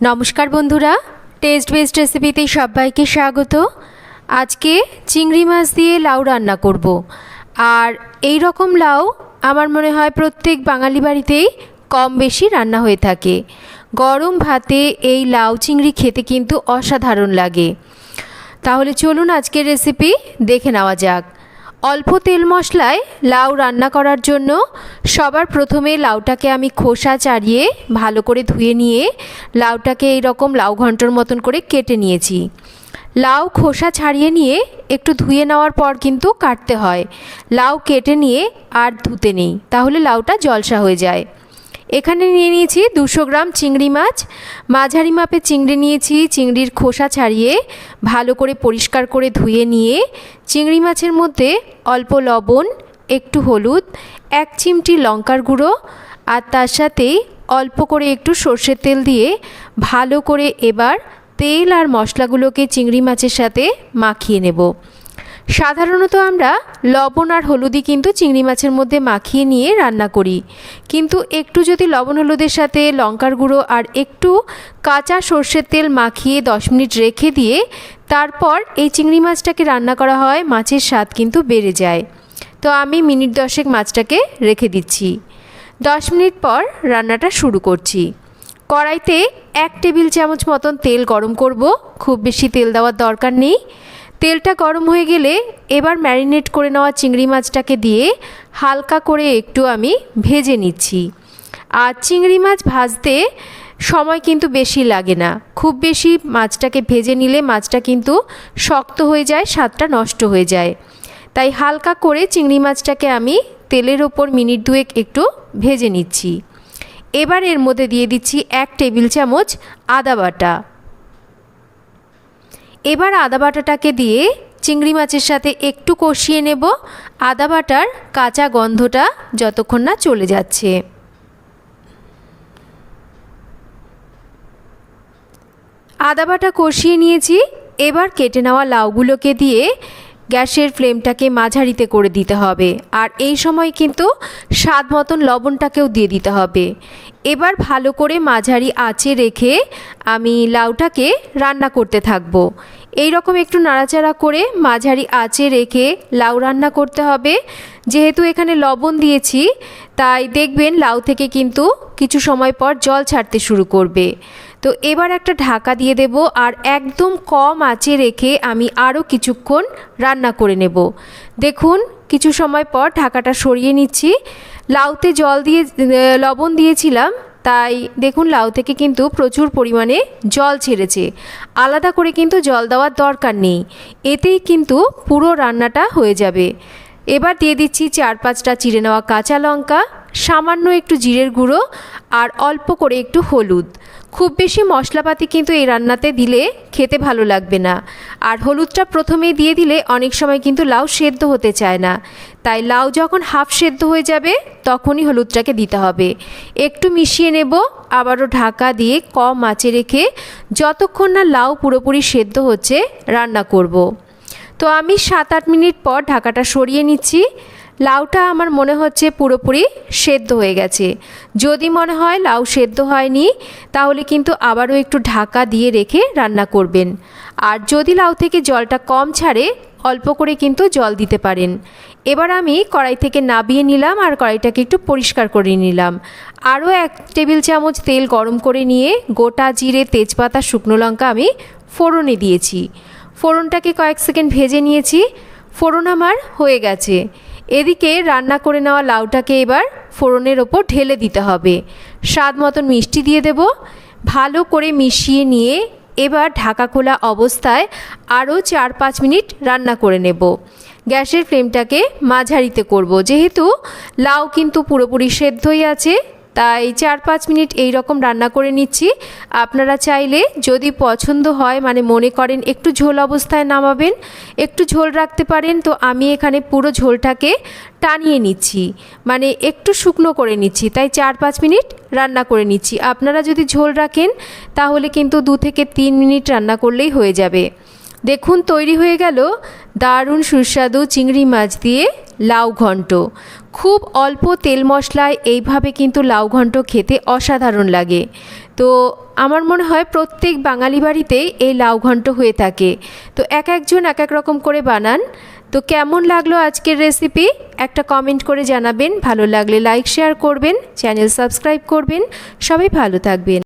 নমস্কার বন্ধুরা test best রেসিপিতে সবাইকে স্বাগত। আজকে চিংড়ি মাছ দিয়ে লাউ রান্না করব। আর এই রকম লাউ আমার মনে হয় প্রত্যেক বাঙালি বাড়িতেই কম বেশি রান্না হয়ে থাকে। গরম ভাতে এই লাউ চিংড়ি খেতে কিন্তু অসাধারণ লাগে। তাহলে চলুন আজকের রেসিপি দেখে নেওয়া যাক। অল্প তেল মশলায় লাউ রান্না করার জন্য সবার প্রথমে লাউটাকে আমি খোসা চাড়িয়ে ভালো করে ধুয়ে নিয়ে লাউটাকে এইরকম লাউ ঘন্টর মতন করে কেটে নিয়েছি। লাউ খোসা ছাড়িয়ে নিয়ে একটু ধুয়ে নেওয়ার পর কিন্তু কাটতে হয়। লাউ কেটে নিয়ে আর ধুতে নেই। তাহলে লাউটা জলসা হয়ে যায়। এখানে নিয়ে নিয়েছি দুশো গ্রাম চিংড়ি মাছ। মাঝারি মাপে চিংড়ি নিয়েছি, চিংড়ির খোসা ছাড়িয়ে ভালো করে পরিষ্কার করে ধুয়ে নিয়ে। চিংড়ি মাছের মধ্যে অল্প লবণ, একটু হলুদ, এক চিমটি লঙ্কার গুঁড়ো আর তার সাথে অল্প করে একটু সর্ষের তেল দিয়ে ভালো করে এবার তেল আর মশলাগুলোকে চিংড়ি মাছের সাথে মাখিয়ে নেব। সাধারণত আমরা লবণ আর হলুদই কিন্তু চিংড়ি মাছের মধ্যে মাখিয়ে নিয়ে রান্না করি। কিন্তু একটু যদি লবণ হলুদের সাথে লঙ্কার গুঁড়ো আর একটু কাঁচা সর্ষের তেল মাখিয়ে দশ মিনিট রেখে দিয়ে তারপর এই চিংড়ি মাছটাকে রান্না করা হয়, মাছের স্বাদ কিন্তু বেড়ে যায়। তো আমি মিনিট দশেক মাছটাকে রেখে দিচ্ছি। দশ মিনিট পর রান্নাটা শুরু করছি। কড়াইতে এক টেবিল চামচ মতন তেল গরম করব, খুব বেশি তেল দেওয়ার দরকার নেই। তেলটা গরম হয়ে গেলে এবার ম্যারিনেট করে নেওয়া চিংড়ি মাছটাকে দিয়ে হালকা করে একটু আমি ভেজে নিচ্ছি। আর চিংড়ি মাছ ভাজতে সময় কিন্তু বেশি লাগে না। খুব বেশি মাছটাকে ভেজে নিলে মাছটা কিন্তু শক্ত হয়ে যায়, স্বাদটা নষ্ট হয়ে যায়। তাই হালকা করে চিংড়ি মাছটাকে আমি তেলের ওপর মিনিট দুয়েক একটু ভেজে নিচ্ছি। এবার এর মধ্যে দিয়ে দিচ্ছি এক টেবিল চামচ আদা বাটা। এবার আদা বাটাটাকে দিয়ে চিংড়ি মাছের সাথে একটু কষিয়ে নেব। আদা বাটার কাঁচা গন্ধটা যতক্ষণ না চলে যাচ্ছে। আদা বাটা কষিয়ে নিয়েছি। এবার কেটে নেওয়া লাউগুলোকে দিয়ে গ্যাসের ফ্লেমটাকে মাঝারিতে করে দিতে হবে। আর এই সময় কিন্তু স্বাদ মতন লবণটাকেও দিয়ে দিতে হবে। এবার ভালো করে মাঝারি আঁচে রেখে আমি লাউটাকে রান্না করতে থাকব। এই রকম একটু নাড়াচাড়া করে মাঝারি আঁচে রেখে লাউ রান্না করতে হবে। যেহেতু এখানে লবণ দিয়েছি, তাই দেখবেন লাউ থেকে কিন্তু কিছু সময় পর জল ছাড়তে শুরু করবে। তো এবার একটা ঢাকা দিয়ে দেব আর একদম কম আঁচে রেখে আমি আরও কিছুক্ষণ রান্না করে নেব। দেখুন, কিছু সময় পর ঢাকাটা সরিয়ে নিচ্ছি। লাউতে জল দিয়ে লবণ দিয়েছিলাম, তাই দেখুন লাউ থেকে কিন্তু প্রচুর পরিমাণে জল ছেড়েছে। আলাদা করে কিন্তু জল দেওয়ার দরকার নেই। এতেই কিন্তু পুরো রান্নাটা হয়ে যাবে। এবার দিয়ে দিচ্ছি চার পাঁচটা চিড়ে নেওয়া কাঁচা লঙ্কা সামান্য একটু জিরের গুঁড়ো আর অল্প করে একটু হলুদ। খুব বেশি মশলাপাতি কিন্তু এই রান্নাতে দিলে খেতে ভালো লাগবে না। আর হলুদটা প্রথমেই দিয়ে দিলে অনেক সময় কিন্তু লাউ সেদ্ধ হতে চায় না। তাই লাউ যখন হাফ সেদ্ধ হয়ে যাবে, তখনই হলুদটাকে দিতে হবে। একটু মিশিয়ে নেব, আবারও ঢাকা দিয়ে কম আঁচে রেখে যতক্ষণ না লাউ পুরোপুরি সেদ্ধ হচ্ছে, রান্না করব। তো আমি সাত আট মিনিট পর ঢাকাটা সরিয়ে নিচ্ছি। লাউটা আমার মনে হচ্ছে পুরোপুরি সেদ্ধ হয়ে গেছে। যদি মনে হয় লাউ সেদ্ধ হয়নি, তাহলে কিন্তু আবারও একটু ঢাকা দিয়ে রেখে রান্না করবেন। আর যদি লাউ থেকে জলটা কম ছাড়ে, অল্প করে কিন্তু জল দিতে পারেন। এবার আমি কড়াই থেকে নাবিয়ে নিলাম আর কড়াইটাকে একটু পরিষ্কার করে নিলাম। আরও এক টেবিল চামচ তেল গরম করে নিয়ে গোটা জিরে, তেজপাতা, শুকনো লঙ্কা আমি ফোড়নে দিয়েছি। ফোড়নটাকে কয়েক সেকেন্ড ভেজে নিয়েছি। ফোড়ন আমার হয়ে গেছে। এদিকে রান্না করে নেওয়া লাউটাকে এবার ফোড়নের ওপর ঢেলে দিতে হবে। স্বাদ মতন মিষ্টি দিয়ে দেব। ভালো করে মিশিয়ে নিয়ে এবার ঢাকা খোলা অবস্থায় আরও চার পাঁচ মিনিট রান্না করে নেব। গ্যাসের ফ্লেমটাকে মাঝারিতে করব। যেহেতু লাউ কিন্তু পুরোপুরি সেদ্ধই আছে তাই চার পাঁচ মিনিট এই রকম রান্না করে নিচ্ছি। আপনারা চাইলে যদি পছন্দ হয় মানে মনে করেন একটু ঝোল অবস্থায় নামাবেন, একটু ঝোল রাখতে পারেন, তো আমি এখানে পুরো ঝোলটাকে টানিয়ে নিচ্ছি। মানে একটু শুকনো করে নিচ্ছি, তাই চার পাঁচ মিনিট রান্না করে নিচ্ছি। আপনারা যদি ঝোল রাখেন, তাহলে কিন্তু দু থেকে তিন মিনিট রান্না করলেই হয়ে যাবে। দেখুন, তৈরি হয়ে গেল দারুণ সুস্বাদু চিংড়ি মাছ দিয়ে লাউ ঘন্ট। খুব অল্প তেল মশলায় এইভাবে কিন্তু লাউ ঘন্ট খেতে অসাধারণ লাগে। তো আমার মনে হয় প্রত্যেক বাঙালি বাড়িতেই এই লাউ ঘন্ট হয়ে থাকে। তো এক একজন এক এক রকম করে বানান। তো কেমন লাগল আজকের রেসিপি একটা কমেন্ট করে জানাবেন। ভালো লাগলে লাইক শেয়ার করবেন। চ্যানেল সাবস্ক্রাইব করবেন। সবাই ভালো থাকবেন।